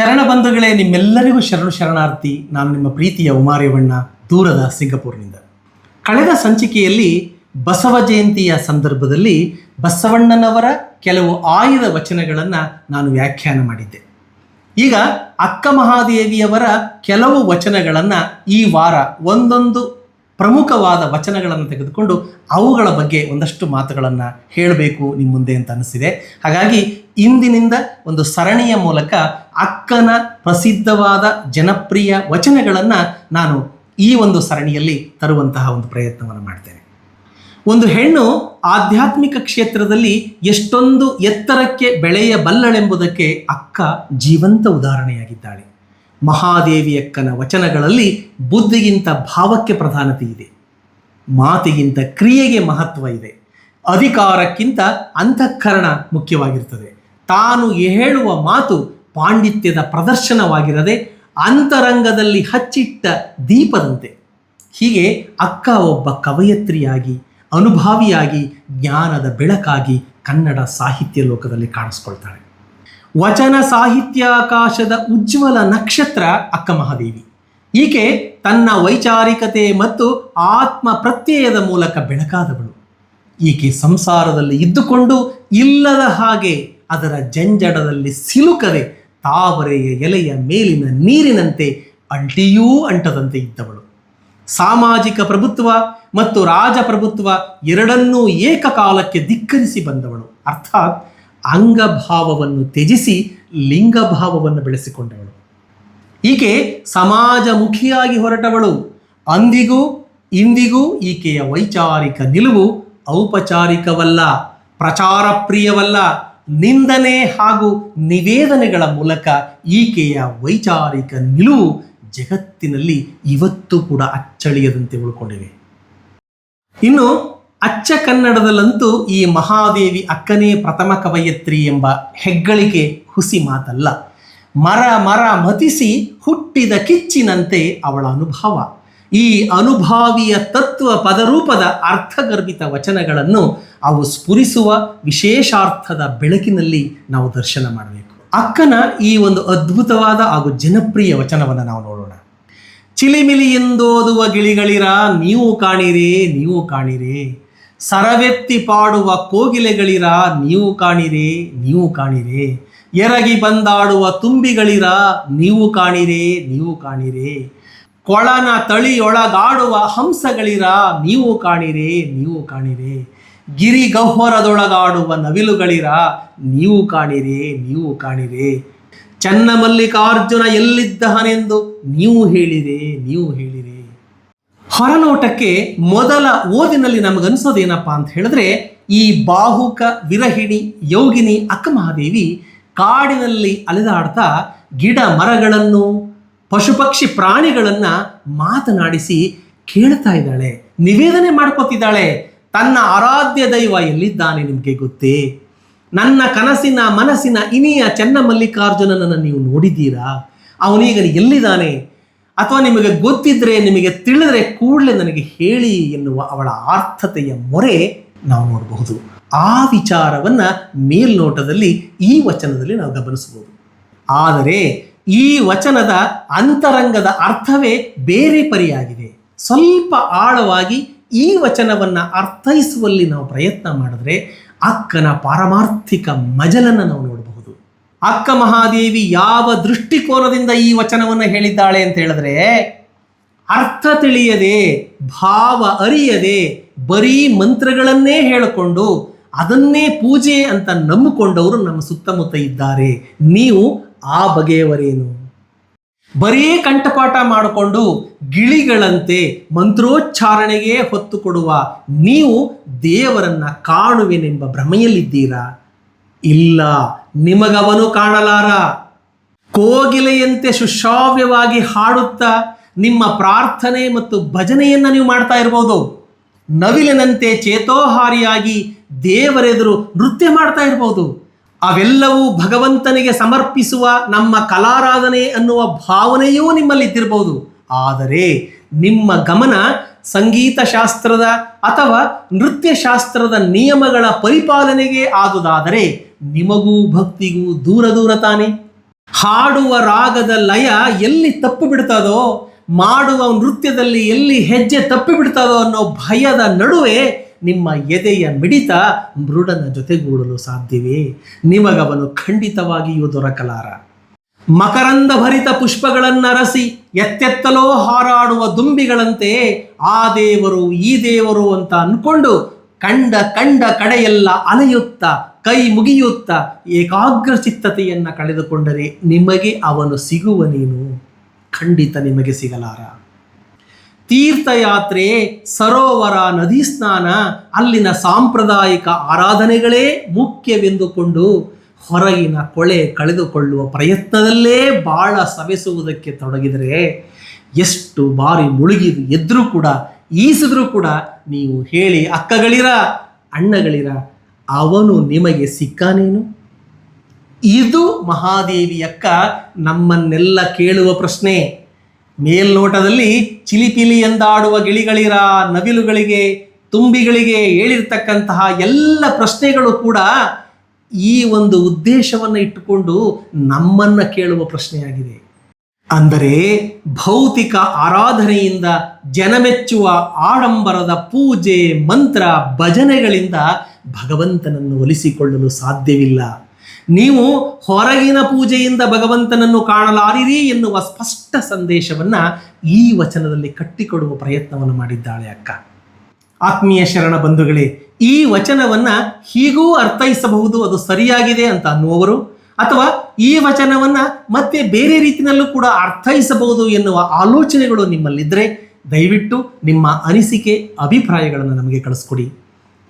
ಶರಣ ಬಂಧುಗಳೇ ನಿಮ್ಮೆಲ್ಲರಿಗೂ ಶರಣು ಶರಣಾರ್ಥಿ. ನಾನು ನಿಮ್ಮ ಪ್ರೀತಿಯ ಉಮಾರೇವಣ್ಣ, ದೂರದ ಸಿಂಗಪುರ್ನಿಂದ. ಕಳೆದ ಸಂಚಿಕೆಯಲ್ಲಿ ಬಸವ ಜಯಂತಿಯ ಸಂದರ್ಭದಲ್ಲಿ ಬಸವಣ್ಣನವರ ಕೆಲವು ಆಯುಧ ವಚನಗಳನ್ನು ನಾನು ವ್ಯಾಖ್ಯಾನ ಮಾಡಿದ್ದೆ. ಈಗ ಅಕ್ಕ ಮಹಾದೇವಿಯವರ ಕೆಲವು ವಚನಗಳನ್ನು ಈ ವಾರ ಒಂದೊಂದು ಪ್ರಮುಖವಾದ ವಚನಗಳನ್ನು ತೆಗೆದುಕೊಂಡು ಅವುಗಳ ಬಗ್ಗೆ ಒಂದಷ್ಟು ಮಾತುಗಳನ್ನು ಹೇಳಬೇಕು ನಿಮ್ಮ ಮುಂದೆ ಅಂತ ಅನಿಸಿದೆ. ಹಾಗಾಗಿ ಇಂದಿನಿಂದ ಒಂದು ಸರಣಿಯ ಮೂಲಕ ಅಕ್ಕನ ಪ್ರಸಿದ್ಧವಾದ ಜನಪ್ರಿಯ ವಚನಗಳನ್ನು ನಾನು ಈ ಒಂದು ಸರಣಿಯಲ್ಲಿ ತರುವಂತಹ ಒಂದು ಪ್ರಯತ್ನವನ್ನು ಮಾಡ್ತೇನೆ. ಒಂದು ಹೆಣ್ಣು ಆಧ್ಯಾತ್ಮಿಕ ಕ್ಷೇತ್ರದಲ್ಲಿ ಎಷ್ಟೊಂದು ಎತ್ತರಕ್ಕೆ ಬೆಳೆಯಬಲ್ಲಳೆಂಬುದಕ್ಕೆ ಅಕ್ಕ ಜೀವಂತ ಉದಾಹರಣೆಯಾಗಿದ್ದಾಳೆ. ಮಹಾದೇವಿಯಕ್ಕನ ವಚನಗಳಲ್ಲಿ ಬುದ್ಧಿಗಿಂತ ಭಾವಕ್ಕೆ ಪ್ರಧಾನತೆ ಇದೆ. ಮಾತಿಗಿಂತ ಕ್ರಿಯೆಗೆ ಮಹತ್ವ ಇದೆ. ಅಧಿಕಾರಕ್ಕಿಂತ ಅಂತಃಕರಣ ಮುಖ್ಯವಾಗಿರ್ತದೆ. ತಾನು ಹೇಳುವ ಮಾತು ಪಾಂಡಿತ್ಯದ ಪ್ರದರ್ಶನವಾಗಿರದೆ ಅಂತರಂಗದಲ್ಲಿ ಹಚ್ಚಿಟ್ಟ ದೀಪದಂತೆ. ಹೀಗೆ ಅಕ್ಕ ಒಬ್ಬ ಕವಯತ್ರಿಯಾಗಿ, ಅನುಭಾವಿಯಾಗಿ, ಜ್ಞಾನದ ಬೆಳಕಾಗಿ ಕನ್ನಡ ಸಾಹಿತ್ಯ ಲೋಕದಲ್ಲಿ ಕಾಣಿಸ್ಕೊಳ್ತಾಳೆ. ವಚನ ಸಾಹಿತ್ಯಾಕಾಶದ ಉಜ್ವಲ ನಕ್ಷತ್ರ ಅಕ್ಕ ಮಹಾದೇವಿ. ಈಕೆ ತನ್ನ ವೈಚಾರಿಕತೆ ಮತ್ತು ಆತ್ಮ ಪ್ರತ್ಯಯದ ಮೂಲಕ ಬೆಳಕಾದವಳು. ಈಕೆ ಸಂಸಾರದಲ್ಲಿ ಇದ್ದುಕೊಂಡು ಇಲ್ಲದ ಹಾಗೆ ಅದರ ಜಂಜಡದಲ್ಲಿ ಸಿಲುಕದೆ ತಾವರೆಯ ಎಲೆಯ ಮೇಲಿನ ನೀರಿನಂತೆ ಅಂಟಿಯೂ ಅಂಟದಂತೆ ಇದ್ದವಳು. ಸಾಮಾಜಿಕ ಪ್ರಭುತ್ವ ಮತ್ತು ರಾಜಪ್ರಭುತ್ವ ಎರಡನ್ನೂ ಏಕಕಾಲಕ್ಕೆ ಧಿಕ್ಕರಿಸಿ ಬಂದವಳು. ಅರ್ಥಾತ್ ಅಂಗಭಾವವನ್ನು ತ್ಯಜಿಸಿ ಲಿಂಗಭಾವವನ್ನು ಬೆಳೆಸಿಕೊಂಡವಳು. ಈಕೆ ಸಮಾಜಮುಖಿಯಾಗಿ ಹೊರಟವಳು. ಅಂದಿಗೂ ಇಂದಿಗೂ ಈಕೆಯ ವೈಚಾರಿಕ ನಿಲುವು ಔಪಚಾರಿಕವಲ್ಲ ಪ್ರಚಾರ ಪ್ರಿಯವಲ್ಲ ನಿಂದನೆ ಹಾಗೂ ನಿವೇದನೆಗಳ ಮೂಲಕ ಈಕೆಯ ವೈಚಾರಿಕ ನಿಲುವು ಜಗತ್ತಿನಲ್ಲಿ ಇವತ್ತು ಕೂಡ ಅಚ್ಚಳಿಯದಂತೆ ಉಳ್ಕೊಂಡಿವೆ. ಇನ್ನು ಅಚ್ಚ ಕನ್ನಡದಲ್ಲಂತೂ ಈ ಮಹಾದೇವಿ ಅಕ್ಕನೇ ಪ್ರಥಮ ಕವಯತ್ರಿ ಎಂಬ ಹೆಗ್ಗಳಿಕೆ ಹುಸಿ ಮಾತಲ್ಲ. ಮರ ಮರ ಮತಿಸಿ ಹುಟ್ಟಿದ ಕಿಚ್ಚಿನಂತೆ ಅವಳ ಅನುಭವ. ಈ ಅನುಭಾವಿಯ ತತ್ವ ಪದರೂಪದ ಅರ್ಥಗರ್ಭಿತ ವಚನಗಳನ್ನು ಅವು ಸ್ಫುರಿಸುವ ವಿಶೇಷಾರ್ಥದ ಬೆಳಕಿನಲ್ಲಿ ನಾವು ದರ್ಶನ ಮಾಡಬೇಕು. ಅಕ್ಕನ ಈ ಒಂದು ಅದ್ಭುತವಾದ ಹಾಗೂ ಜನಪ್ರಿಯ ವಚನವನ್ನು ನಾವು ನೋಡೋಣ. ಚಿಲಿಮಿಲಿ ಎಂದೋದುವ ಗಿಳಿಗಳಿರ, ನೀವು ಕಾಣಿರಿ ನೀವು ಕಾಣಿರಿ. ಸರವೆತ್ತಿ ಪಾಡುವ ಕೋಗಿಲೆಗಳಿರ, ನೀವು ಕಾಣಿರಿ ನೀವು ಕಾಣಿರಿ. ಎರಗಿ ಬಂದಾಡುವ ತುಂಬಿಗಳಿರ, ನೀವು ಕಾಣಿರಿ ನೀವು ಕಾಣಿರಿ. ಕೊಳನ ತಳಿಯೊಳಗಾಡುವ ಹಂಸಗಳಿರ ನೀವು ಕಾಣಿರಿ ನೀವು ಕಾಣಿರಿ. ಗಿರಿ ಗಹ್ವರದೊಳಗಾಡುವ ನವಿಲುಗಳಿರ ನೀವು ಕಾಣಿರಿ ನೀವು ಕಾಣಿರಿ. ಚನ್ನಮಲ್ಲಿಕಾರ್ಜುನ ಎಲ್ಲಿದ್ದಹನೆಂದು ನೀವು ಹೇಳಿರಿ ನೀವು ಹೇಳಿರಿ. ಹೊರನೋಟಕ್ಕೆ ಮೊದಲ ಓದಿನಲ್ಲಿ ನಮಗನ್ಸೋದೇನಪ್ಪ ಅಂತ ಹೇಳಿದ್ರೆ, ಈ ಬಾಹುಕ ವಿರಹಿಣಿ ಯೋಗಿನಿ ಅಕ್ಕಮಹಾದೇವಿ ಕಾಡಿನಲ್ಲಿ ಅಲೆದಾಡ್ತಾ ಗಿಡ ಮರಗಳನ್ನು ಪಶು ಪಕ್ಷಿ ಪ್ರಾಣಿಗಳನ್ನ ಮಾತನಾಡಿಸಿ ಕೇಳ್ತಾ ಇದ್ದಾಳೆ, ನಿವೇದನೆ ಮಾಡ್ಕೋತಿದ್ದಾಳೆ, ತನ್ನ ಆರಾಧ್ಯ ದೈವ ಎಲ್ಲಿದ್ದಾನೆ ನಿಮಗೆ ಗೊತ್ತೇ? ನನ್ನ ಕನಸಿನ ಮನಸ್ಸಿನ ಇನಿಯ ಚನ್ನಮಲ್ಲಿಕಾರ್ಜುನನನ್ನು ನೀವು ನೋಡಿದ್ದೀರಾ? ಅವನೀಗ ಎಲ್ಲಿದ್ದಾನೆ? ಅಥವಾ ನಿಮಗೆ ಗೊತ್ತಿದ್ರೆ, ನಿಮಗೆ ತಿಳಿದ್ರೆ ಕೂಡಲೇ ನನಗೆ ಹೇಳಿ ಎನ್ನುವ ಅವಳ ಆರ್ಥತೆಯ ಮೊರೆ ನಾವು ನೋಡಬಹುದು. ಆ ವಿಚಾರವನ್ನ ಮೇಲ್ನೋಟದಲ್ಲಿ ಈ ವಚನದಲ್ಲಿ ನಾವು ಗಮನಿಸಬಹುದು. ಆದರೆ ಈ ವಚನದ ಅಂತರಂಗದ ಅರ್ಥವೇ ಬೇರೆ ಪರಿಯಾಗಿದೆ. ಸ್ವಲ್ಪ ಆಳವಾಗಿ ಈ ವಚನವನ್ನು ಅರ್ಥೈಸುವಲ್ಲಿ ನಾವು ಪ್ರಯತ್ನ ಮಾಡಿದ್ರೆ ಅಕ್ಕನ ಪಾರಮಾರ್ಥಿಕ ಮಜಲನ್ನು ನಾವು ನೋಡಬಹುದು. ಅಕ್ಕ ಮಹಾದೇವಿ ಯಾವ ದೃಷ್ಟಿಕೋನದಿಂದ ಈ ವಚನವನ್ನು ಹೇಳಿದ್ದಾಳೆ ಅಂತ ಹೇಳಿದ್ರೆ, ಅರ್ಥ ತಿಳಿಯದೆ, ಭಾವ ಅರಿಯದೆ ಬರೀ ಮಂತ್ರಗಳನ್ನೇ ಹೇಳಿಕೊಂಡು ಅದನ್ನೇ ಪೂಜೆ ಅಂತ ನಂಬಿಕೊಂಡವರು ನಮ್ಮ ಸುತ್ತಮುತ್ತ ಇದ್ದಾರೆ. ನೀವು ಆ ಬಗೆಯವರೇನು? ಬರೀ ಕಂಠಪಾಠ ಮಾಡಿಕೊಂಡು ಗಿಳಿಗಳಂತೆ ಮಂತ್ರೋಚ್ಚಾರಣೆಗೆ ಹೊತ್ತು ಕೊಡುವ ನೀವು ದೇವರನ್ನ ಕಾಣುವೆನೆಂಬ ಭ್ರಮೆಯಲ್ಲಿದ್ದೀರಾ? ಇಲ್ಲ, ನಿಮಗವನು ಕಾಣಲಾರ. ಕೋಗಿಲೆಯಂತೆ ಸುಶ್ರಾವ್ಯವಾಗಿ ಹಾಡುತ್ತಾ ನಿಮ್ಮ ಪ್ರಾರ್ಥನೆ ಮತ್ತು ಭಜನೆಯನ್ನು ನೀವು ಮಾಡ್ತಾ ಇರ್ಬೋದು. ನವಿಲಿನಂತೆ ಚೇತೋಹಾರಿಯಾಗಿ ದೇವರೆದುರು ನೃತ್ಯ ಮಾಡ್ತಾ ಇರ್ಬೋದು. ಅವೆಲ್ಲವೂ ಭಗವಂತನಿಗೆ ಸಮರ್ಪಿಸುವ ನಮ್ಮ ಕಲಾರಾಧನೆ ಅನ್ನುವ ಭಾವನೆಯೂ ನಿಮ್ಮಲ್ಲಿ ಇದ್ದಿರಬಹುದು ಆದರೆ ನಿಮ್ಮ ಗಮನ ಸಂಗೀತ ಶಾಸ್ತ್ರದ ಅಥವಾ ನೃತ್ಯ ಶಾಸ್ತ್ರದ ನಿಯಮಗಳ ಪರಿಪಾಲನೆಗೆ ಆದುದಾದರೆ ನಿಮಗೂ ಭಕ್ತಿಗೂ ದೂರ ದೂರ ತಾನೆ. ಹಾಡುವ ರಾಗದ ಲಯ ಎಲ್ಲಿ ತಪ್ಪು ಬಿಡ್ತದೋ, ಮಾಡುವ ನೃತ್ಯದಲ್ಲಿ ಎಲ್ಲಿ ಹೆಜ್ಜೆ ತಪ್ಪಿ ಬಿಡ್ತದೋ ಅನ್ನೋ ಭಯದ ನಡುವೆ ನಿಮ್ಮ ಎದೆಯ ಮಿಡಿತ ಮೃಡನ ಜೊತೆಗೂಡಲು ಸಾಧ್ಯವೇ? ನಿಮಗವನು ಖಂಡಿತವಾಗಿಯೂ ದೊರಕಲಾರ. ಮಕರಂದ ಭರಿತ ಪುಷ್ಪಗಳನ್ನರಸಿ ಎತ್ತೆತ್ತಲೋ ಹಾರಾಡುವ ದುಂಬಿಗಳಂತೆ ಆ ದೇವರು ಈ ದೇವರು ಅಂತ ಅಂದ್ಕೊಂಡು ಕಂಡ ಕಂಡ ಕಡೆಯೆಲ್ಲ ಅಲೆಯುತ್ತಾ, ಕೈ ಮುಗಿಯುತ್ತ ಏಕಾಗ್ರ ಚಿತ್ತತೆಯನ್ನ ಕಳೆದುಕೊಂಡರೆ ನಿಮಗೆ ಅವನು ಸಿಗುವ ನೀನು. ಖಂಡಿತ ನಿಮಗೆ ಸಿಗಲಾರ. ತೀರ್ಥಯಾತ್ರೆ ಸರೋವರ ನದಿ ಸ್ನಾನ, ಅಲ್ಲಿನ ಸಾಂಪ್ರದಾಯಿಕ ಆರಾಧನೆಗಳೇ ಮುಖ್ಯವೆಂದುಕೊಂಡು ಹೊರಗಿನ ಕೊಳೆ ಕಳೆದುಕೊಳ್ಳುವ ಪ್ರಯತ್ನದಲ್ಲೇ ಬಾಳ ಸವೆಸುವುದಕ್ಕೆ ತೊಡಗಿದರೆ ಎಷ್ಟು ಬಾರಿ ಮುಳುಗಿದು ಎದ್ರೂ ಕೂಡ, ಈಸಿದ್ರೂ ಕೂಡ ನೀವು ಹೇಳಿ ಅಕ್ಕಗಳಿರ, ಅಣ್ಣಗಳಿರ, ಅವನು ನಿಮಗೆ ಸಿಕ್ಕಾನೇನು? ಇದು ಮಹಾದೇವಿಯಕ್ಕ ನಮ್ಮನ್ನೆಲ್ಲ ಕೇಳುವ ಪ್ರಶ್ನೆ. ಮೇಲ್ನೋಟದಲ್ಲಿ ಚಿಲಿಪಿಲಿ ಎಂದಾಡುವ ಗಿಳಿಗಳಿರ ನವಿಲುಗಳಿಗೆ, ತುಂಬಿಗಳಿಗೆ ಹೇಳಿರ್ತಕ್ಕಂತಹ ಎಲ್ಲ ಪ್ರಶ್ನೆಗಳು ಕೂಡ ಈ ಒಂದು ಉದ್ದೇಶವನ್ನು ಇಟ್ಟುಕೊಂಡು ನಮ್ಮನ್ನು ಕೇಳುವ ಪ್ರಶ್ನೆಯಾಗಿದೆ. ಅಂದರೆ ಭೌತಿಕ ಆರಾಧನೆಯಿಂದ ಜನಮೆಚ್ಚುವ ಆಡಂಬರದ ಪೂಜೆ, ಮಂತ್ರ, ಭಜನೆಗಳಿಂದ ಭಗವಂತನನ್ನು ಒಲಿಸಿಕೊಳ್ಳಲು ಸಾಧ್ಯವಿಲ್ಲ. ನೀವು ಹೊರಗಿನ ಪೂಜೆಯಿಂದ ಭಗವಂತನನ್ನು ಕಾಣಲಾರಿರಿ ಎನ್ನುವ ಸ್ಪಷ್ಟ ಸಂದೇಶವನ್ನ ಈ ವಚನದಲ್ಲಿ ಕಟ್ಟಿಕೊಡುವ ಪ್ರಯತ್ನವನ್ನು ಮಾಡಿದ್ದಾಳೆ ಅಕ್ಕ. ಆತ್ಮೀಯ ಶರಣ ಬಂಧುಗಳೇ, ಈ ವಚನವನ್ನ ಹೀಗೂ ಅರ್ಥೈಸಬಹುದು, ಅದು ಸರಿಯಾಗಿದೆ ಅಂತ ಅನ್ನುವರು ಅಥವಾ ಈ ವಚನವನ್ನ ಮತ್ತೆ ಬೇರೆ ರೀತಿಯಲ್ಲೂ ಕೂಡ ಅರ್ಥೈಸಬಹುದು ಎನ್ನುವ ಆಲೋಚನೆಗಳು ನಿಮ್ಮಲ್ಲಿದ್ದರೆ ದಯವಿಟ್ಟು ನಿಮ್ಮ ಅನಿಸಿಕೆ, ಅಭಿಪ್ರಾಯಗಳನ್ನು ನಮಗೆ ಕಳಿಸ್ಕೊಡಿ.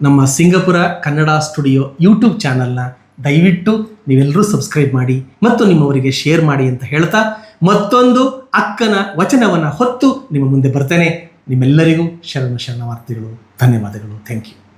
ನಮ್ಮ ಸಿಂಗಪುರ ಕನ್ನಡ ಸ್ಟುಡಿಯೋ ಯೂಟ್ಯೂಬ್ ಚಾನಲ್ನ ದಯವಿಟ್ಟು ನೀವೆಲ್ಲರೂ ಸಬ್ಸ್ಕ್ರೈಬ್ ಮಾಡಿ ಮತ್ತು ನಿಮ್ಮವರಿಗೆ ಶೇರ್ ಮಾಡಿ ಅಂತ ಹೇಳ್ತಾ ಮತ್ತೊಂದು ಅಕ್ಕನ ವಚನವನ್ನು ಹೊತ್ತು ನಿಮ್ಮ ಮುಂದೆ ಬರ್ತೇನೆ. ನಿಮ್ಮೆಲ್ಲರಿಗೂ ಶರಣ ಶರಣವಾರ್ತಿಗಳು. ಧನ್ಯವಾದಗಳು. Thank you